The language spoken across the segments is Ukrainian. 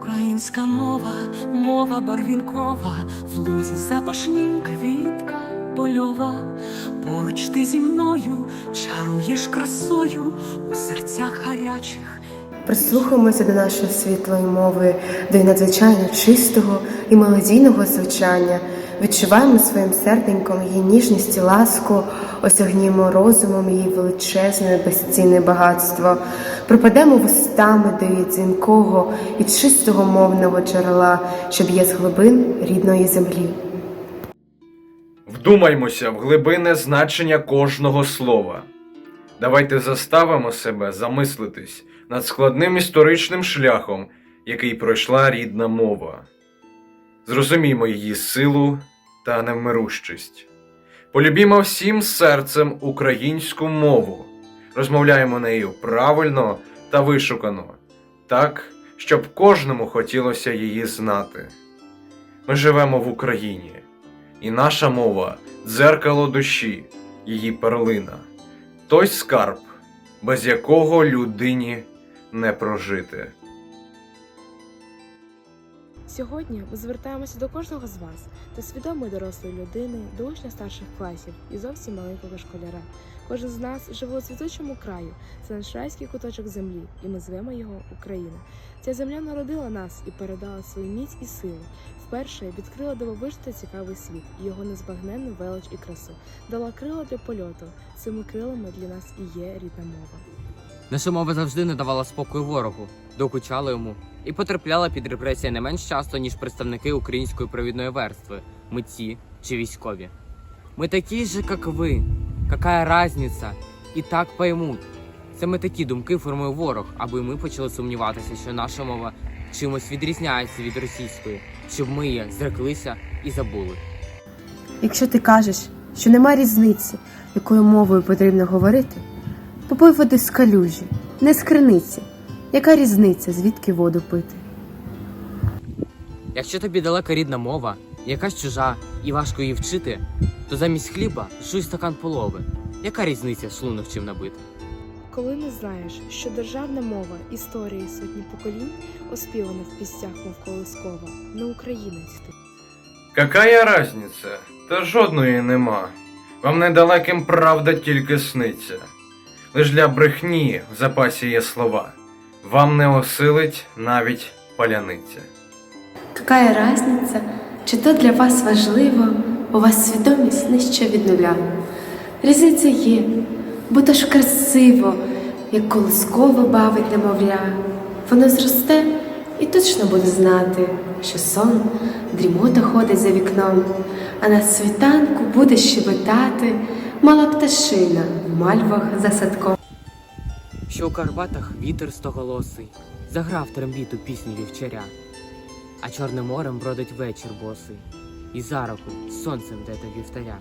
Українська мова, мова барвінкова, в лузі запашні квітка польова. Поруч ти зі мною чаруєш красою у серцях гарячих. Прислухаємося до нашої світлої мови, до надзвичайно чистого і мелодійного звучання. Відчуваємо своїм серденьком її ніжність і ласку, осягнімо розумом її величезне, безцінне багатство, припадемо вустами до її дзвінкого і чистого мовного джерела, що б'є з глибин рідної землі. Вдумаймося в глибинне значення кожного слова. Давайте заставимо себе замислитись над складним історичним шляхом, який пройшла рідна мова. Зрозумімо її силу та невмирущість. Полюбімо всім серцем українську мову, розмовляємо нею правильно та вишукано, так, щоб кожному хотілося її знати. Ми живемо в Україні. І наша мова дзеркало душі, її перлина, той скарб, без якого людині не прожити. Сьогодні ми звертаємося до кожного з вас, до свідомої дорослої людини, до учня старших класів і зовсім маленького школяра. Кожен з нас живе у цвітучому краю, це наш райський куточок землі, і ми звемо його Україна. Ця земля народила нас і передала свою міць і силу. Вперше відкрила дивовижний цікавий світ, його незбагненну велич і красу, дала крила для польоту. Цими крилами для нас і є рідна мова. Наша мова завжди не давала спокою ворогу, докучала йому і потрапляла під репресії не менш часто, ніж представники української провідної верстви, митці чи військові. Ми такі ж, як ви. Какая разниця? І так поймуть. Саме такі думки формує ворог, аби ми почали сумніватися, що наша мова чимось відрізняється від російської, щоб ми її зреклися і забули. Якщо ти кажеш, що нема різниці, якою мовою потрібно говорити, попий води з калюжі, не з криниці. Яка різниця, звідки воду пити? Якщо тобі далека рідна мова, якась чужа і важко її вчити, то замість хліба жуй стакан полови. Яка різниця шлунок чим набити? Коли не знаєш, що державна мова історії сотні поколінь, оспівана в піснях мов колискова, не українець ти. Какая разниця? Та жодної нема. Вам недалеким правда тільки сниться. Лиш для брехні в запасі є слова. Вам не осилить навіть паляниця. Какая разниця, чи то для вас важливо, у вас свідомість нижче від нуля. Різниця є, бо то ж красиво, як колисково бавить немовля. Воно зросте і точно буде знати, що сон, дрімота ходить за вікном, а на світанку буде щебетати мала пташина в мальвах за садком. Що у Карпатах вітер стоголосий, заграв трембіту пісню вівчаря, а Чорним морем бродить вечір босий, і за руку сонцем де до вівтаря.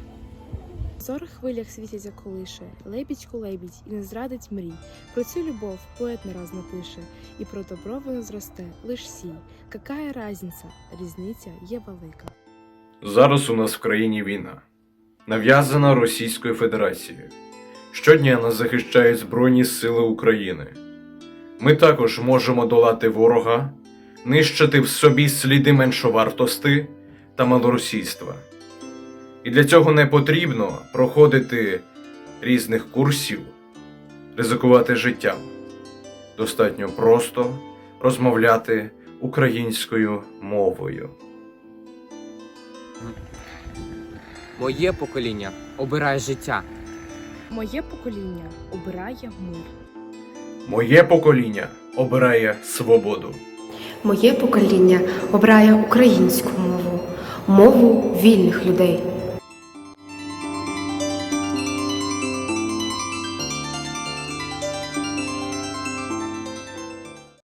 В зорих хвилях світяться колише, лебідьку лебідь і не зрадить мрій. Про цю любов поет не раз напише, і про добро воно зросте лиш сій. Какая разниця? Різниця є велика. Зараз у нас в країні війна, нав'язана Російською Федерацією. Щодня нас захищають Збройні Сили України. Ми також можемо долати ворога, нищити в собі сліди меншовартости та малоросійства. І для цього не потрібно проходити різних курсів, ризикувати життям. Достатньо просто розмовляти українською мовою. Моє покоління обирає життя. Моє покоління обирає мир. Моє покоління обирає свободу. Моє покоління обирає українську мову, мову вільних людей.